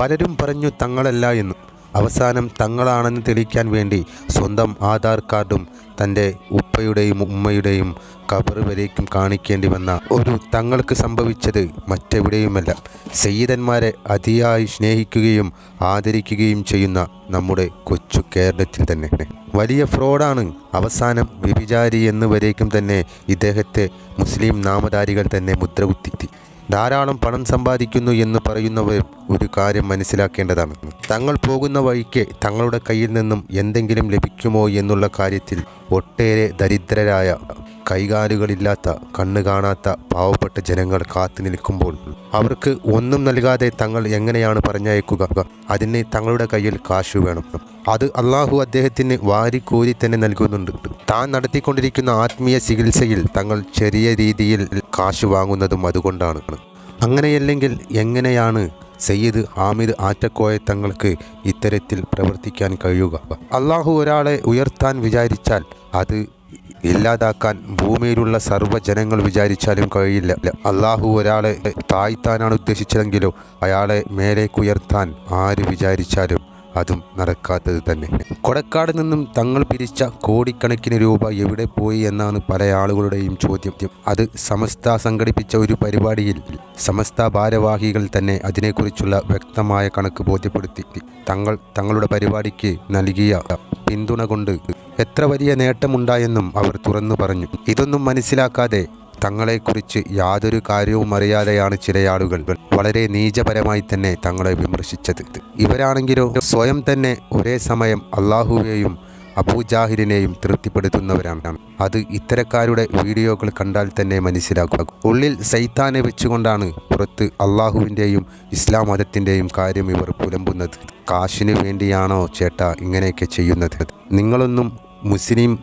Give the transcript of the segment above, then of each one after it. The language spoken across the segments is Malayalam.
പലരും പറഞ്ഞു തങ്ങളല്ല എന്ന്. അവസാനം തങ്ങളാണെന്ന് തെളിയിക്കാൻ വേണ്ടി സ്വന്തം ആധാർ കാർഡും തന്റെ ഉപ്പയുടെയും ഉമ്മയുടെയും കബർ വരേക്കും കാണിക്കേണ്ടി വന്ന ഒരു തങ്ങൾക്ക് സംഭവിച്ചത് മറ്റെവിടെയുമല്ല. സയ്യിദന്മാരെ അതിയായി സ്നേഹിക്കുകയും ആദരിക്കുകയും ചെയ്യുന്ന നമ്മുടെ കൊച്ചു കേരളത്തിൽ തന്നെ. വലിയ ഫ്രോഡാണ് അവസാനം വ്യഭിചാരി എന്ന് വരേക്കും തന്നെ ഇദ്ദേഹത്തെ മുസ്ലിം നാമധാരികൾ തന്നെ മുദ്ര കുത്തി ധാരാളം പണം സമ്പാദിക്കുന്നു എന്ന് പറയുന്നവർ ഒരു കാര്യം മനസ്സിലാക്കേണ്ടതാണ്. തങ്ങൾ പോകുന്ന വഴിക്ക് തങ്ങളുടെ കയ്യിൽ നിന്നും എന്തെങ്കിലും ലഭിക്കുമോ എന്നുള്ള കാര്യത്തിൽ ഒട്ടേറെ ദരിദ്രരായ കൈകാലുകളില്ലാത്ത കണ്ണു കാണാത്ത പാവപ്പെട്ട ജനങ്ങൾ കാത്തു നിൽക്കുമ്പോൾ അവർക്ക് ഒന്നും നൽകാതെ തങ്ങൾ എങ്ങനെയാണ് പറഞ്ഞയക്കുക? അതിന് തങ്ങളുടെ കയ്യിൽ കാശ് വേണം. അത് അള്ളാഹു അദ്ദേഹത്തിന് വാരിക്കോരി തന്നെ നൽകുന്നുണ്ട്. താൻ നടത്തിക്കൊണ്ടിരിക്കുന്ന ആത്മീയ ചികിത്സയിൽ തങ്ങൾ ചെറിയ രീതിയിൽ കാശ് വാങ്ങുന്നതും അതുകൊണ്ടാണ്. അങ്ങനെയല്ലെങ്കിൽ എങ്ങനെയാണ് സയ്യിദ് ഹാമിദ് ആറ്റക്കോയ തങ്ങൾക്ക് ഇത്തരത്തിൽ പ്രവർത്തിക്കാൻ കഴിയുക? അള്ളാഹു ഒരാളെ ഉയർത്താൻ വിചാരിച്ചാൽ അത് ഇല്ലാതാക്കാൻ ഭൂമിയിലുള്ള സർവജനങ്ങൾ വിചാരിച്ചാലും കഴിയില്ല. അള്ളാഹു ഒരാളെ താഴ്ത്താനാണ് ഉദ്ദേശിച്ചതെങ്കിലും അയാളെ മേലേക്കുയർത്താൻ ആര് വിചാരിച്ചാലും അതും നടക്കാത്തത് തന്നെ. കൊടക്കാട് നിന്നും തങ്ങൾ പിരിച്ച കോടിക്കണക്കിന് രൂപ എവിടെ പോയി എന്നാണ് പല ആളുകളുടെയും ചോദ്യം. അത് സമസ്ത സംഘടിപ്പിച്ച ഒരു പരിപാടിയിൽ സമസ്ത ഭാരവാഹികൾ തന്നെ അതിനെക്കുറിച്ചുള്ള വ്യക്തമായ കണക്ക് ബോധ്യപ്പെടുത്തി. തങ്ങൾ തങ്ങളുടെ പരിപാടിക്ക് നൽകിയ പിന്തുണ കൊണ്ട് എത്ര വലിയ നേട്ടമുണ്ടായെന്നും അവർ തുറന്നു പറഞ്ഞു. ഇതൊന്നും മനസ്സിലാക്കാതെ തങ്ങളെക്കുറിച്ച് യാതൊരു കാര്യവും അറിയാതെയാണ് ചില ആളുകൾ വളരെ നീചപരമായി തന്നെ തങ്ങളെ വിമർശിച്ചത്. ഇവരാണെങ്കിലോ സ്വയം തന്നെ ഒരേ സമയം അള്ളാഹുവേയും അബൂജാഹിലിനെയും തൃപ്തിപ്പെടുത്തുന്നവരാണ്. അത് ഇത്തരക്കാരുടെ വീഡിയോകൾ കണ്ടാൽ തന്നെ മനസ്സിലാക്കുക. ഉള്ളിൽ സൈത്താനെ വെച്ചുകൊണ്ടാണ് പുറത്ത് അള്ളാഹുവിന്റെയും ഇസ്ലാം മതത്തിന്റെയും കാര്യം ഇവർ പുലമ്പുന്നത്. കാശിനു വേണ്ടിയാണോ ചേട്ട ഇങ്ങനെയൊക്കെ ചെയ്യുന്നത്? നിങ്ങളൊന്നും മുസ്ലിം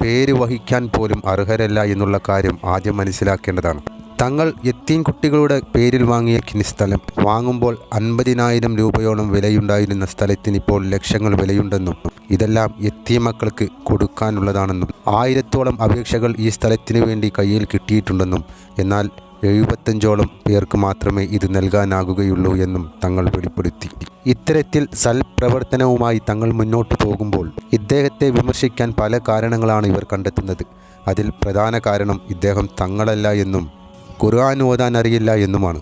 പേര് വഹിക്കാൻ പോലും അർഹരല്ല എന്നുള്ള കാര്യം ആദ്യം മനസ്സിലാക്കേണ്ടതാണ്. തങ്ങൾ എത്തീൻ കുട്ടികളുടെ പേരിൽ വാങ്ങിയ സ്ഥലം വാങ്ങുമ്പോൾ അൻപതിനായിരം രൂപയോളം വിലയുണ്ടായിരുന്ന സ്ഥലത്തിന് ഇപ്പോൾ ലക്ഷങ്ങൾ വിലയുണ്ടെന്നും ഇതെല്ലാം എത്തിയ മക്കൾക്ക് കൊടുക്കാനുള്ളതാണെന്നും ആയിരത്തോളം അപേക്ഷകൾ ഈ സ്ഥലത്തിന് വേണ്ടി കയ്യിൽ കിട്ടിയിട്ടുണ്ടെന്നും എന്നാൽ എഴുപത്തഞ്ചോളം പേർക്ക് മാത്രമേ ഇത് നൽകാനാകുകയുള്ളൂ എന്നും തങ്ങൾ വെളിപ്പെടുത്തി. ഇത്തരത്തിൽ സൽപ്രവർത്തനവുമായി തങ്ങൾ മുന്നോട്ട് പോകുമ്പോൾ ഇദ്ദേഹത്തെ വിമർശിക്കാൻ പല കാരണങ്ങളാണ് ഇവർ കണ്ടെത്തുന്നത്. അതിൽ പ്രധാന കാരണം ഇദ്ദേഹം തങ്ങളല്ല എന്നും ഖുർആൻ ഓതാൻ അറിയില്ല എന്നുമാണ്.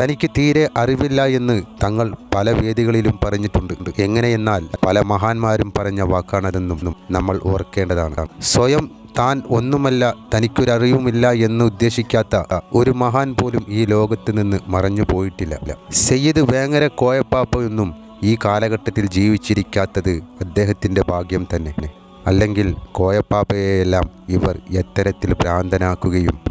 തനിക്ക് തീരെ അറിവില്ല എന്ന് തങ്ങൾ പല വേദികളിലും പറഞ്ഞിട്ടുണ്ട്. എങ്ങനെയെന്നാൽ പല മഹാന്മാരും പറഞ്ഞ വാക്കാണതെന്നും നമ്മൾ ഓർക്കേണ്ടതാണ്. സ്വയം താൻ ഒന്നുമല്ല തനിക്കൊരറിവുമില്ല എന്ന് ഉദ്ദേശിക്കാത്ത ഒരു മഹാൻ പോലും ഈ ലോകത്ത് നിന്ന് മറഞ്ഞു പോയിട്ടില്ല. സയ്യിദ് വേങ്ങര കോയപ്പാപ്പയൊന്നും ഈ കാലഘട്ടത്തിൽ ജീവിച്ചിരിക്കാത്തത് അദ്ദേഹത്തിന്റെ ഭാഗ്യം തന്നെ. അല്ലെങ്കിൽ കോയപ്പാപ്പയെയെല്ലാം ഇവർ എത്തരത്തിൽ ഭ്രാന്തനാക്കുകയും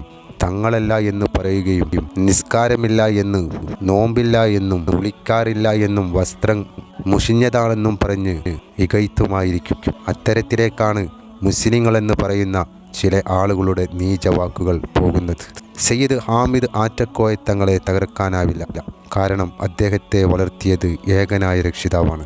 തങ്ങളല്ല എന്ന് പറയുകയും നിസ്കാരമില്ല എന്ന് നോമ്പില്ല എന്നും വിളിക്കാറില്ല എന്നും വസ്ത്രം മുഷിഞ്ഞതാണെന്നും പറഞ്ഞ് ഇകയ്ത്തുമായിരിക്കും അത്തരത്തിലേക്കാണ് മുസ്ലിങ്ങളെന്ന് പറയുന്ന ചില ആളുകളുടെ നീചവാക്കുകൾ പോകുന്നത്. സയ്യിദ് ഹാമിദ് ആറ്റക്കോയ തങ്ങളെ തകർക്കാനാവില്ല. കാരണം അദ്ദേഹത്തെ വളർത്തിയത് ഏകനായ രക്ഷിതാവാണ്.